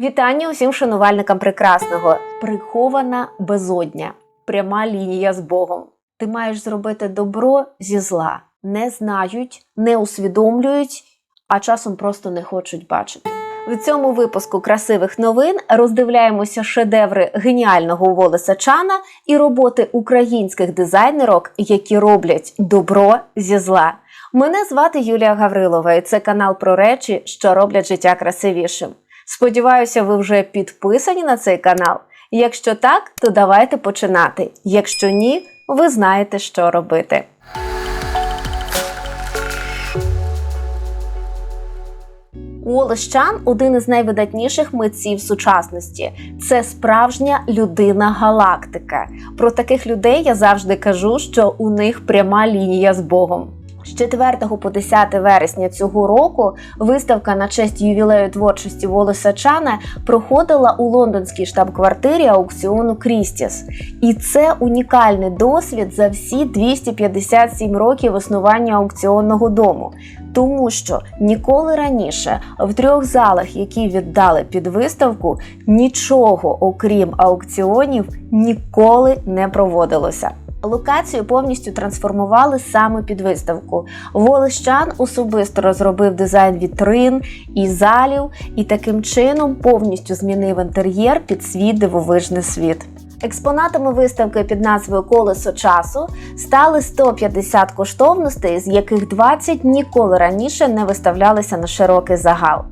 Вітання усім шанувальникам прекрасного. Прихована безодня, пряма лінія з Богом. Ти маєш зробити добро зі зла. Не знають, не усвідомлюють, а часом просто не хочуть бачити. В цьому випуску красивих новин роздивляємося шедеври геніального Волеса Чана і роботи українських дизайнерок, які роблять добро зі зла. Мене звати Юлія Гаврилова, і це канал про речі, що роблять життя красивішим. Сподіваюся, ви вже підписані на цей канал. Якщо так, то давайте починати. Якщо ні, ви знаєте, що робити. Уоллес Чан – один із найвидатніших митців сучасності. Це справжня людина галактика. Про таких людей я завжди кажу, що у них пряма лінія з Богом. З 4 по 10 вересня цього року виставка на честь ювілею творчості Волоса Чана проходила у лондонській штаб-квартирі аукціону Крістіс. І це унікальний досвід за всі 257 років існування аукціонного дому. Тому що ніколи раніше в трьох залах, які віддали під виставку, нічого окрім аукціонів ніколи не проводилося. Локацію повністю трансформували саме під виставку. Волищан особисто розробив дизайн вітрин і залів, і таким чином повністю змінив інтер'єр під свій дивовижний світ. Експонатами виставки під назвою Колесо часу стали 150 коштовностей, з яких 20 ніколи раніше не виставлялися на широкий загал.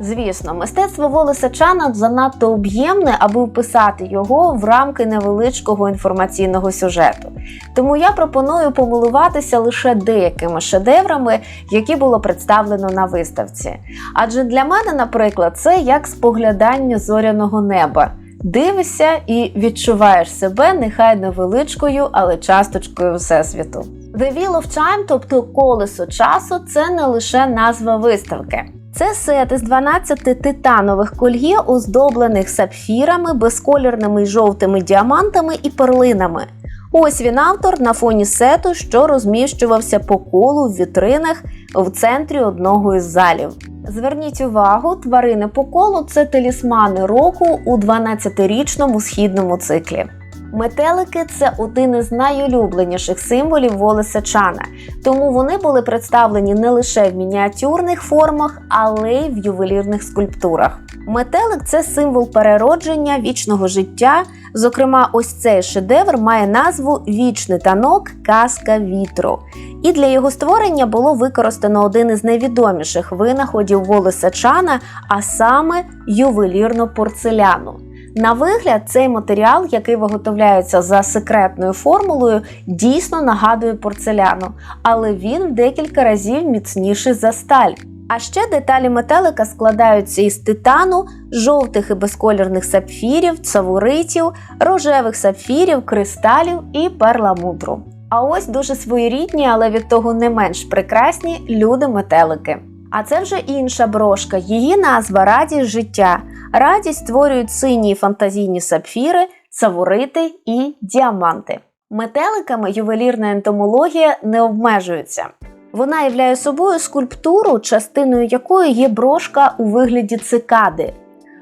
Звісно, мистецтво Волеса Чана занадто об'ємне, аби вписати його в рамки невеличкого інформаційного сюжету. Тому я пропоную помилуватися лише деякими шедеврами, які було представлено на виставці. Адже для мене, наприклад, це як споглядання зоряного неба. Дивишся і відчуваєш себе нехай невеличкою, але часточкою всесвіту. The Wheel of Time, тобто колесо часу, це не лише назва виставки. Це сет із 12 титанових кольє, оздоблених сапфірами, безколірними жовтими діамантами і перлинами. Ось він автор на фоні сету, що розміщувався по колу в вітринах в центрі одного із залів. Зверніть увагу, тварини по колу це талісмани року у 12-річному східному циклі. Метелики це один із найулюбленіших символів Волеса Чана, тому вони були представлені не лише в мініатюрних формах, але й в ювелірних скульптурах. Метелик це символ переродження вічного життя. Зокрема, ось цей шедевр має назву Вічний танок Казка вітру. І для його створення було використано один із найвідоміших винаходів Волеса Чана, а саме ювелірну порцеляну. На вигляд, цей матеріал, який виготовляється за секретною формулою, дійсно нагадує порцеляну, але він в декілька разів міцніший за сталь. А ще деталі метелика складаються із титану, жовтих і безколірних сапфірів, цавуритів, рожевих сапфірів, кристалів і перламутру. А ось дуже своєрідні, але від того не менш прекрасні люди-метелики. А це вже інша брошка. Її назва радість життя. Радість створюють сині фантазійні сапфіри, цавурити і діаманти. Метеликами ювелірна ентомологія не обмежується. Вона являє собою скульптуру, частиною якої є брошка у вигляді цикади,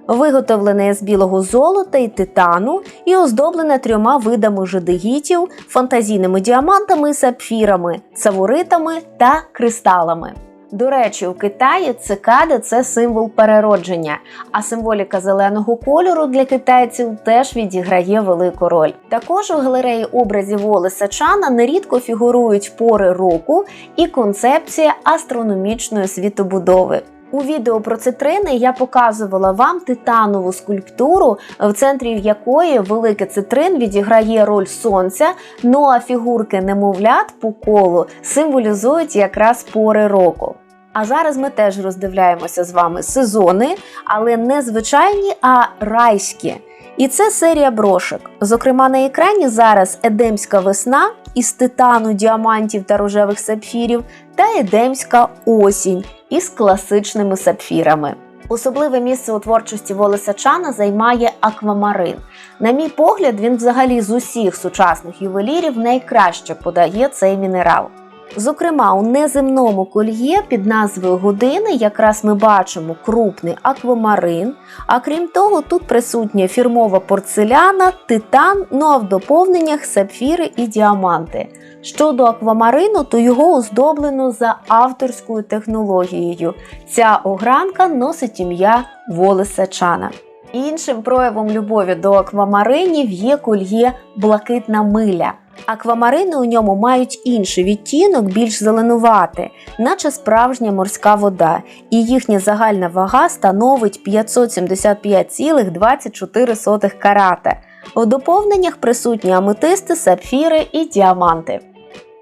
виготовлена з білого золота і титану і оздоблена трьома видами жадигітів, фантазійними діамантами і сапфірами, цавуритами та кристалами. До речі, у Китаї цикади це символ переродження, а символіка зеленого кольору для китайців теж відіграє велику роль. Також у галереї образів Волеса Чана нерідко фігурують пори року і концепція астрономічної світобудови. У відео про цитрини я показувала вам титанову скульптуру, в центрі якої великий цитрин відіграє роль сонця, ну а фігурки немовлят по колу символізують якраз пори року. А зараз ми теж роздивляємося з вами сезони, але не звичайні, а райські. І це серія брошок. Зокрема, на екрані зараз Едемська весна із титану, діамантів та рожевих сапфірів, та Едемська осінь із класичними сапфірами. Особливе місце у творчості Волеса Чана займає аквамарин. На мій погляд, він взагалі з усіх сучасних ювелірів найкраще подає цей мінерал. Зокрема, у неземному кольє під назвою години якраз ми бачимо крупний аквамарин. А крім того, тут присутня фірмова порцеляна, титан, ну а в доповненнях сапфіри і діаманти. Щодо аквамарину, то його оздоблено за авторською технологією. Ця огранка носить ім'я Волеса Чана. Іншим проявом любові до аквамаринів є кольє блакитна миля. Аквамарини у ньому мають інший відтінок, більш зеленувати, наче справжня морська вода, і їхня загальна вага становить 575,24 карата. У доповненнях присутні аметисти, сапфіри і діаманти.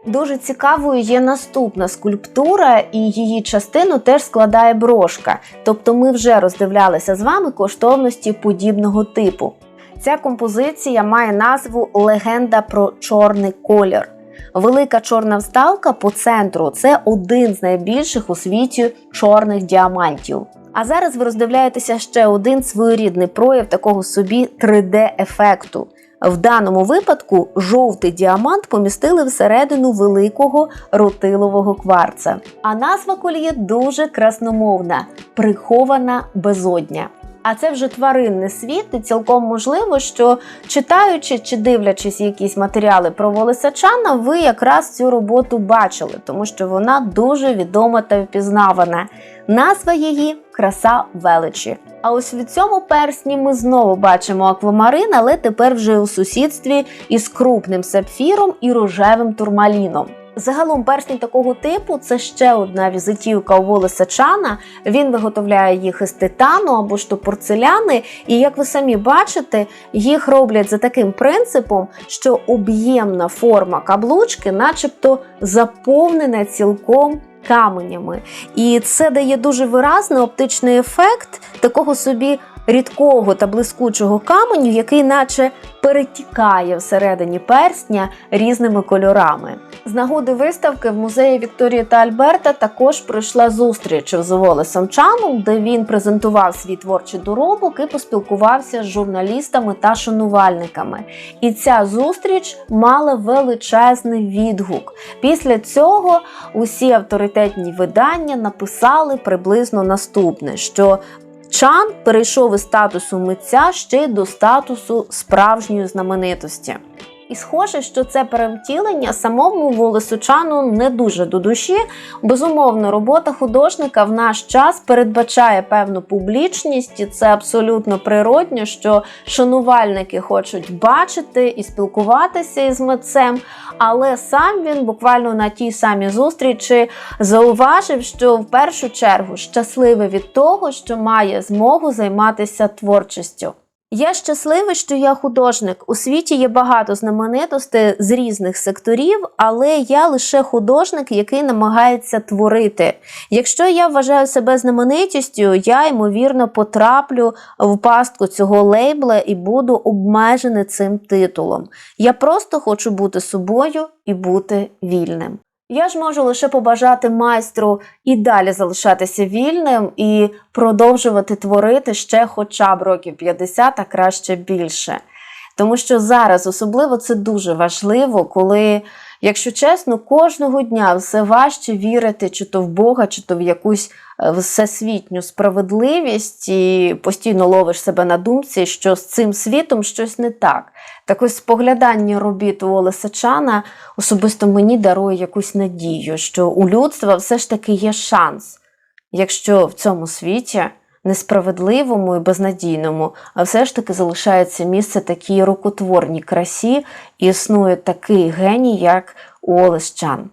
Дуже цікавою є наступна скульптура, і її частину теж складає брошка. Тобто ми вже роздивлялися з вами коштовності подібного типу. Ця композиція має назву Легенда про чорний колір. Велика чорна вставка по центру це один з найбільших у світі чорних діамантів. А зараз ви роздивляєтеся ще один своєрідний прояв такого собі 3D-ефекту. В даному випадку жовтий діамант помістили всередину великого ротилового кварца. А назва кольє дуже красномовна прихована безодня. А це вже тваринний світ, і цілком можливо, що читаючи чи дивлячись якісь матеріали про Волосачана, ви якраз цю роботу бачили, тому що вона дуже відома та впізнавана. Назва її краса величі. А ось від цьому персні ми знову бачимо аквамарин, але тепер вже у сусідстві із крупним сапфіром і рожевим турмаліном. Загалом персні такого типу це ще одна візитівка у Волеса Чана. Він виготовляє їх із титану або ж то порцеляни. І як ви самі бачите, їх роблять за таким принципом, що об'ємна форма каблучки, начебто, заповнена цілком каменями. І це дає дуже виразний оптичний ефект такого собі рідкого та блискучого каменю, який наче перетікає всередині персня різними кольорами. З нагоди виставки в музеї Вікторії та Альберта також пройшла зустріч з Волесом Чаном, де він презентував свій творчий доробок і поспілкувався з журналістами та шанувальниками. І ця зустріч мала величезний відгук. Після цього усі авторитетні видання написали приблизно наступне: що Чан перейшов із статусу митця ще й до статусу справжньої знаменитості. І схоже, що це перевтілення самому Волесу Чану не дуже до душі. Безумовно, робота художника в наш час передбачає певну публічність, і це абсолютно природньо, що шанувальники хочуть бачити і спілкуватися із митцем. Але сам він буквально на тій самій зустрічі зауважив, що в першу чергу щасливий від того, що має змогу займатися творчістю. Я щасливий, що я художник. У світі є багато знаменитостей з різних секторів, але я лише художник, який намагається творити. Якщо я вважаю себе знаменитістю, я ймовірно потраплю в пастку цього лейбла і буду обмежений цим титулом. Я просто хочу бути собою і бути вільним. Я ж можу лише побажати майстру і далі залишатися вільним і продовжувати творити ще хоча б років 50, а краще більше. Тому що зараз особливо це дуже важливо, коли, якщо чесно, кожного дня все важче вірити, чи то в Бога, чи то в якусь всесвітню справедливість, і постійно ловиш себе на думці, що з цим світом щось не так. Так ось споглядання робіт Олеса Чана особисто мені дарує якусь надію, що у людства все ж таки є шанс, якщо в цьому світі. Несправедливому і безнадійному, а все ж таки залишається місце такій рукотворній красі, і існує такий геній, як Олес Чан.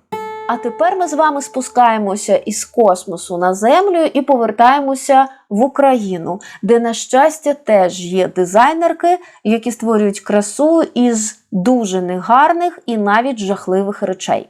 А тепер ми з вами спускаємося із космосу на землю і повертаємося в Україну, де, на щастя, теж є дизайнерки, які створюють красу із дуже негарних і навіть жахливих речей.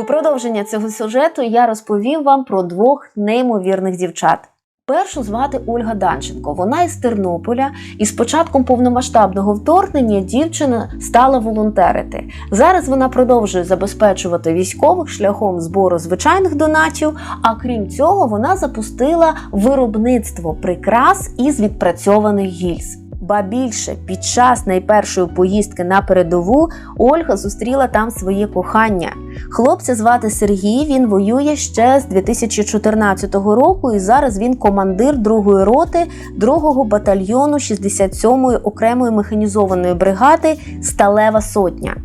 У продовження цього сюжету я розповім вам про двох неймовірних дівчат. Першу звати Ольга Данченко. Вона із Тернополя, і з початком повномасштабного вторгнення дівчина стала волонтерити. Зараз вона продовжує забезпечувати військових шляхом збору звичайних донатів. А крім цього, вона запустила виробництво прикрас із відпрацьованих гільз. Ба більше, під час найпершої поїздки на передову Ольга зустріла там своє кохання. Хлопця звати Сергій. Він воює ще з 2014 року, і зараз він командир другої роти 2-го батальйону 67-ї окремої механізованої бригади Сталева Сотня.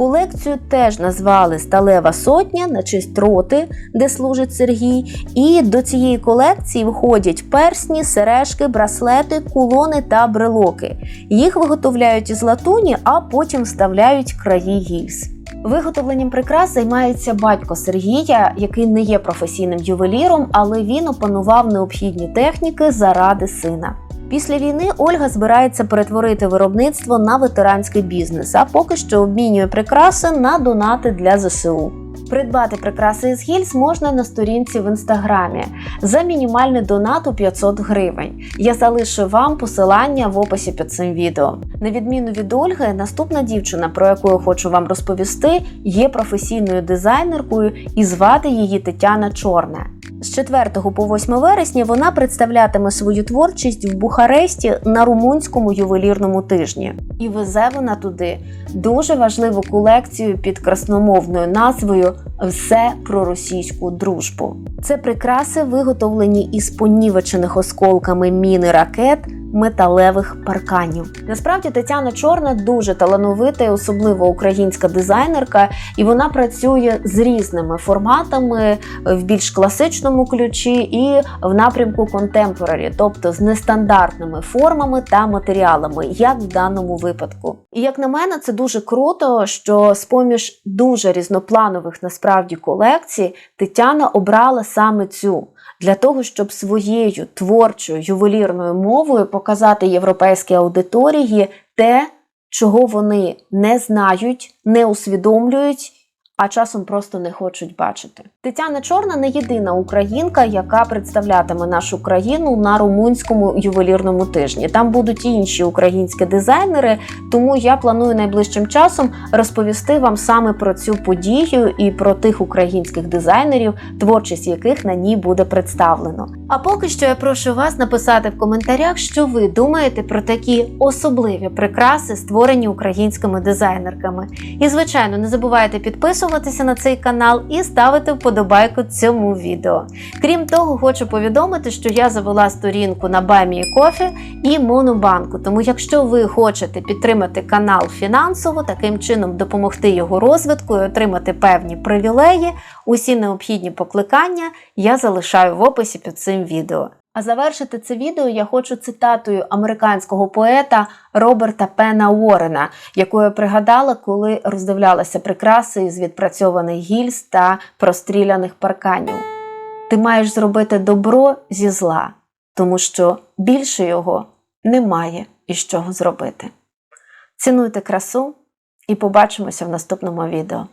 Колекцію теж назвали Сталева Сотня на честь роти, де служить Сергій. І до цієї колекції входять персні, сережки, браслети, кулони та брелоки. Їх виготовляють із латуні, а потім вставляють краї гільз. Виготовленням прикрас займається батько Сергія, який не є професійним ювеліром, але він опанував необхідні техніки заради сина. Після війни Ольга збирається перетворити виробництво на ветеранський бізнес, а поки що обмінює прикраси на донати для ЗСУ. Придбати прикраси із гільз можна на сторінці в інстаграмі за мінімальний донат у 500 гривень. Я залишу вам посилання в описі під цим відео. На відміну від Ольги, наступна дівчина, про яку я хочу вам розповісти, є професійною дизайнеркою і звати її Тетяна Чорна. З 4 по 8 вересня вона представлятиме свою творчість в Бухаресті на румунському ювелірному тижні. І везе вона туди дуже важливу колекцію під красномовною назвою Все про російську дружбу. Це прикраси, виготовлені із понівечених осколками міни ракет. Металевих парканів насправді Тетяна Чорна дуже талановита і особливо українська дизайнерка, і вона працює з різними форматами в більш класичному ключі і в напрямку контемпорарі, тобто з нестандартними формами та матеріалами, як в даному випадку. І як на мене, це дуже круто, що з поміж дуже різнопланових насправді колекцій Тетяна обрала саме цю для того, щоб своєю творчою ювелірною мовою показати європейській аудиторії те, чого вони не знають, не усвідомлюють. А часом просто не хочуть бачити. Тетяна Чорна не єдина українка, яка представлятиме нашу країну на румунському ювелірному тижні. Там будуть і інші українські дизайнери, тому я планую найближчим часом розповісти вам саме про цю подію і про тих українських дизайнерів, творчість яких на ній буде представлено. А поки що я прошу вас написати в коментарях, що ви думаєте про такі особливі прикраси, створені українськими дизайнерками. І, звичайно, не забувайте підписуватися на цей канал і ставити вподобайку цьому відео. Крім того, хочу повідомити, що я завела сторінку на Баймії Кофі і Монобанку. Тому, якщо ви хочете підтримати канал фінансово, таким чином допомогти його розвитку і отримати певні привілеї, усі необхідні покликання я залишаю в описі під цим відео. А завершити це відео я хочу цитатою американського поета Роберта Пена Уоррена, яку я пригадала, коли роздивлялася прикраси із відпрацьованих гільз та простріляних парканів. Ти маєш зробити добро зі зла, тому що більше його немає із чого зробити. Цінуйте красу і побачимося в наступному відео.